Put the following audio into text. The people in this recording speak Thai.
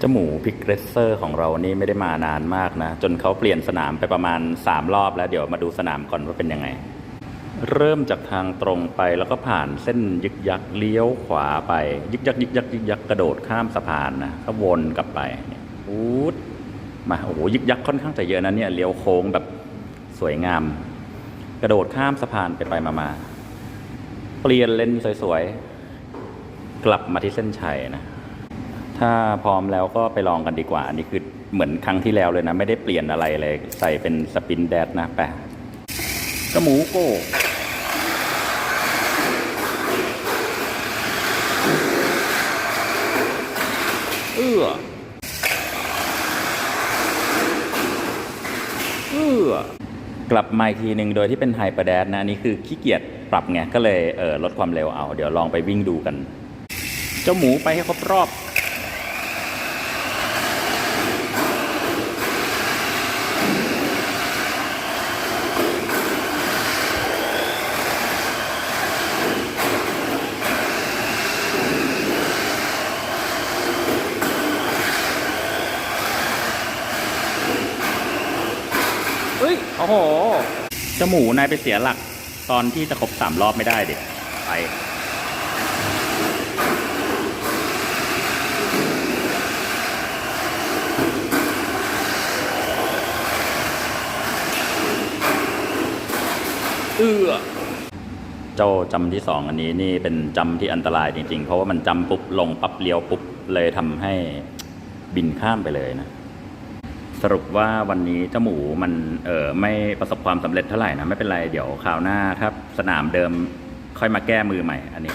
เจ้าหมูพิกเรสเซอร์ของเรานี่ไม่ได้มานานมากนะ จนเขาเปลี่ยนสนามไปประมาณ 3 รอบแล้วเดี๋ยวมาดูสนามก่อนว่าเป็นยังไง เริ่มจากทางตรงไปแล้วก็ผ่านเส้นยึกยักเลี้ยวขวาไป ยึกยักยึกยักยึกยักกระโดดข้ามสะพานนะก็วนกลับไปเนี่ยพูดมาโอ้โหยึกยักค่อนข้างจะเยอะนะเนี่ยเลี้ยวโค้งแบบสวยงาม กระโดดข้ามสะพานไปไปมามาเปลี่ยนเลนสวยๆกลับมาที่เส้นชัยนะ ถ้าพร้อมแล้วก็ไปลองกันดีกว่า อันนี้คือเหมือนครั้งที่แล้วเลยนะ ไม่ได้เปลี่ยนอะไรเลย ใส่เป็นสปินแดดนะแปะกระหมูโก้เอื้อเอื้อกลับมาอีกทีหนึ่งโดยที่เป็นไฮเปอร์แดดนะอันนี้คือขี้เกียจปรับไงก็เลยเออลดความเร็วเอา เดี๋ยวลองไปวิ่งดูกัน เจ้าหมูไปให้ครบรอบ โอ้โหเจ้าหมูนายไปเสียหลัก ตอนที่จะครบสามรอบไม่ได้เด็กไปเอื้อเจ้าจำที่สองอันนี้นี่เป็นจำที่อันตรายจริงๆ เพราะว่ามันจำปุ๊บลงปั๊บเลี้ยวปุ๊บเลยทำให้บินข้ามไปเลยนะ สรุปว่าวันนี้เจ้าหมูมันเออไม่ประสบความสำเร็จเท่าไหร่นะ ไม่เป็นไร เดี๋ยวคราวหน้าถ้าสนามเดิมค่อยมาแก้มือใหม่อันนี้